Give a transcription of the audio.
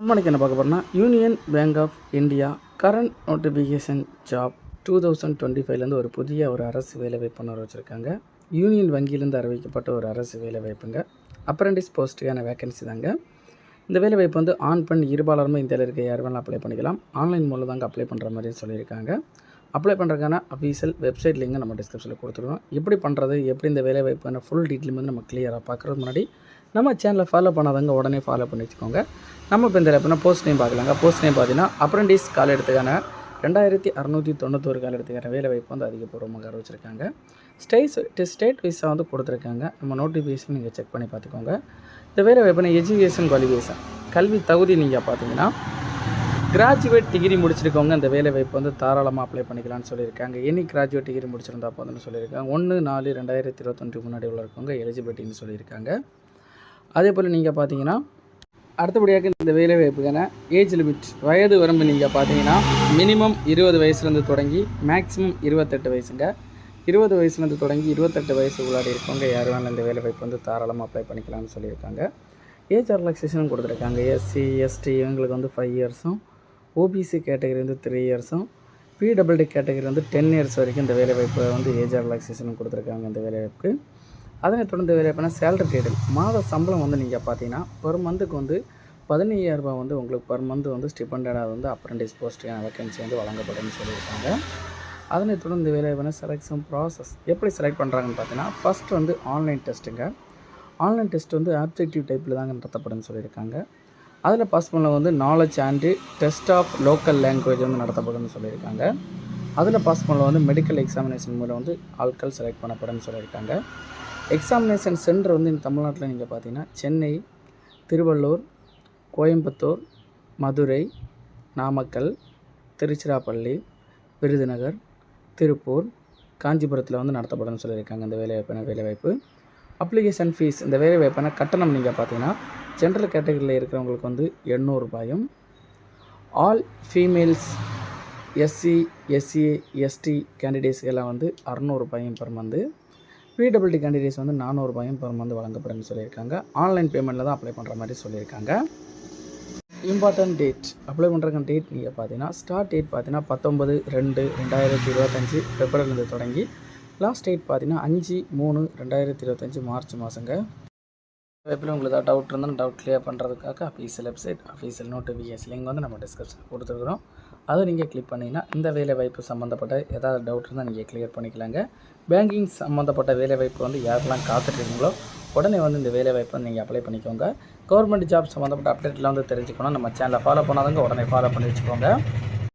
நம்மளுக்கு என்ன பார்க்க போகிறோம்னா Union Bank of India current notification job two thousand twenty ஃபைவ்லேருந்து ஒரு புதிய ஒரு அரசு வேலைவாய்ப்பு வச்சுருக்காங்க. யூனியன் வங்கியிலேருந்து அறிவிக்கப்பட்ட ஒரு அரசு வேலைவாய்ப்புங்க அப்ரெண்டிஸ் போஸ்ட்டுக்கான வேகன்சி தாங்க. இந்த வேலைவாய்ப்பு வந்து ஆன் பெண் இருபாலருமே இந்தியாவில் இருக்க யார் வேணாலும் அப்ளை பண்ணிக்கலாம். ஆன்லைன் மூலம் தாங்க அப்ளை பண்ணுற மாதிரி சொல்லியிருக்காங்க. அப்ளை பண்ணுறதுக்கான அஃபீஷியல் வெப்சைட் லிங்க் நம்ம டிஸ்கிரிப்ஷனில் கொடுத்துருவோம். எப்படி பண்ணுறது எப்படி இந்த வேலைவாய்ப்பான ஃபுல் டீட்டெயில் வந்து நம்ம கிளியராக பார்க்குறது முன்னாடி நம்ம சேனலை ஃபாலோ பண்ணாதவங்க உடனே ஃபாலோ பண்ணி வச்சுக்கோங்க. நம்ம இப்போ இந்த எப்படின்னா போஸ்ட் நேம் பார்க்கலாங்க. போஸ்ட் நேம் பார்த்தீங்கன்னா அப்ரண்டிஸ் கால எடுத்துக்கான ரெண்டாயிரத்தி அறநூற்றி தொண்ணூத்தொரு கால எடுத்துக்கான வேலை வாய்ப்பு வந்து அதிகபூர்வமாக அறிவிச்சிருக்காங்க ஸ்டேட்ஸ் ஸ்டேட் விசா வந்து கொடுத்துருக்காங்க. நம்ம நோட்டிஃபிகேஷன் நீங்கள் செக் பண்ணி பார்த்துக்கோங்க. இந்த வேலை வாய்ப்புனா எஜுகேஷன் குவாலிஃபிகேஷன் கல்வி தகுதி நீங்கள் பார்த்தீங்கன்னா கிராஜுவேட் டிகிரி முடிச்சிருக்கவங்க இந்த வேலை வாய்ப்பு வந்து தாராளமாக அப்ளை பண்ணிக்கலாம்னு சொல்லியிருக்காங்க. எனி கிராஜுவேட் டிகிரி முடிச்சிருந்தா போதும்னு சொல்லியிருக்காங்க. ஒன்று நாலு ரெண்டாயிரத்தி இருபத்தொன்று முன்னாடி உள்ள இருக்கவங்க எலிஜிபிலிட்டின்னு சொல்லியிருக்காங்க. அதே போல் நீங்கள் பார்த்தீங்கன்னா அடுத்தபடியாக இந்த வேலை வாய்ப்புக்கான ஏஜ் லிமிட் வயது வரம்பு நீங்கள் பார்த்தீங்கன்னா மினிமம் இருபது வயசுலேருந்து தொடங்கி மேக்ஸிமம் இருபத்தெட்டு வயசுங்க. இருபது வயசுலேருந்து தொடங்கி இருபத்தெட்டு வயசு உள்ளாடி இருக்கவங்க யார் வேணாலும் இந்த வேலை வாய்ப்பு வந்து தாராளமாக அப்ளை பண்ணிக்கலாம்னு சொல்லியிருக்காங்க. ஏஜ் ரிலாக்ஸேஷனும் கொடுத்துருக்காங்க. எஸ்சி எஸ்டி இவங்களுக்கு வந்து ஃபைவ் இயர்ஸும் ஓபிசி கேட்டகரி வந்து த்ரீ இயர்ஸும் பிடபிள்டி கேட்டகரி வந்து டென் இயர்ஸ் வரைக்கும் இந்த வேலை வாய்ப்பு வந்து ஏஜ் ரிலாக்ஸேஷனும் கொடுத்துருக்காங்க இந்த வேலை வாய்ப்புக்கு அதனைத் தொடர்ந்து வேலை எப்படின்னா சேலரி டேட்டல் மாத சம்பளம் வந்து நீங்கள் பார்த்தீங்கன்னா பர் மந்த்துக்கு வந்து பதினையாயிரரூபா வந்து உங்களுக்கு பர் மந்த் வந்து ஸ்டிபண்டடாக வந்து அப்ரண்டிஸ் போஸ்ட்டுக்கான வேகன்சி வந்து வழங்கப்படும்னு சொல்லியிருக்காங்க. அதனைத் தொடர்ந்து வேலை வாய்ப்புனா செலெக்ஷன் ப்ராசஸ் எப்படி செலக்ட் பண்ணுறாங்கன்னு பார்த்தீங்கன்னா ஃபஸ்ட் வந்து ஆன்லைன் டெஸ்ட்டுங்க ஆன்லைன் டெஸ்ட் வந்து ஆப்ஜெக்டிவ் டைப்பில் தாங்க நடத்தப்படும்னு சொல்லியிருக்காங்க. அதில் பாஸ் பண்ண வந்து knowledge and test of local language வந்து நடத்தப்படும்னு சொல்லியிருக்காங்க. அதில் பாஸ் பண்ண வந்து மெடிக்கல் எக்ஸாமினேஷன் மூலம் வந்து ஆட்கள் செலக்ட் பண்ணப்படும்னு சொல்லியிருக்காங்க. எக்ஸாமினேஷன் சென்டர் வந்து இந்த தமிழ்நாட்டில் நீங்கள் பார்த்தீங்கன்னா சென்னை திருவள்ளூர் கோயம்புத்தூர் மதுரை நாமக்கல் திருச்சிராப்பள்ளி விருதுநகர் திருப்பூர் காஞ்சிபுரத்தில் வந்து நடத்தப்படும்னு சொல்லியிருக்காங்க இந்த வேலைவாய்ப்பான வேலைவாய்ப்பு அப்ளிகேஷன் ஃபீஸ் இந்த வேலைவாய்ப்பான கட்டணம் நீங்கள் பார்த்தீங்கன்னா ஜென்ரல் கேட்டகரியில் இருக்கிறவங்களுக்கு வந்து எண்ணூறுபாயும் all females SC SC ST candidates எல்லாம் வந்து அறநூறுபாயும் பெர் மந்த்து பிடபிள்டி கேண்டிடேட்ஸ் வந்து நானூறுபாயும் பெர் மந்த் வழங்கப்படும்னு சொல்லியிருக்காங்க. ஆன்லைன் பேமெண்ட்டில் தான் அப்ளை பண்ணுற மாதிரி சொல்லியிருக்காங்க. இம்பார்ட்டன்ட் டேட் அப்ளை பண்ணுறதுக்கான டேட் நீங்கள் பார்த்தீங்கன்னா ஸ்டார்ட் டேட் பார்த்தீங்கன்னா பத்தொம்பது ரெண்டு ரெண்டாயிரத்தி இருபத்தஞ்சி பிப்ரவரிலேருந்து தொடங்கி லாஸ்ட் டேட் பார்த்தீங்கன்னா அஞ்சு மூணு ரெண்டாயிரத்தி இருபத்தஞ்சி மார்ச் மாதங்க வெப்பில் உங்களுக்கு ஏதாவது டவுட் இருந்தாலும் டவுட் கிளியர் பண்ணுறதுக்காக official website official notification link வந்து நம்ம டிஸ்கிரிப்ஷன் கொடுத்துருக்குறோம். அதை நீங்கள் கிளிக் பண்ணிங்கன்னா இந்த வேலை வாய்ப்பு சம்மந்தப்பட்ட ஏதாவது டவுட் இருந்தால் நீங்கள் கிளியர் பண்ணிக்கலாங்க. பேங்கிங் சம்மந்தப்பட்ட வேலை வாய்ப்பு வந்து யாரெல்லாம் காத்துட்ருக்கீங்களோ உடனே வந்து இந்த வேலை வாய்ப்பை நீங்கள் அப்ளை பண்ணிக்கோங்க. கவர்மெண்ட் ஜாப் சம்மந்தப்பட்ட அப்டேட்லாம் வந்து தெரிஞ்சுக்கணும் நம்ம சேனலை ஃபாலோ பண்ணாதவங்க உடனே ஃபாலோ பண்ணி வச்சுக்கோங்க.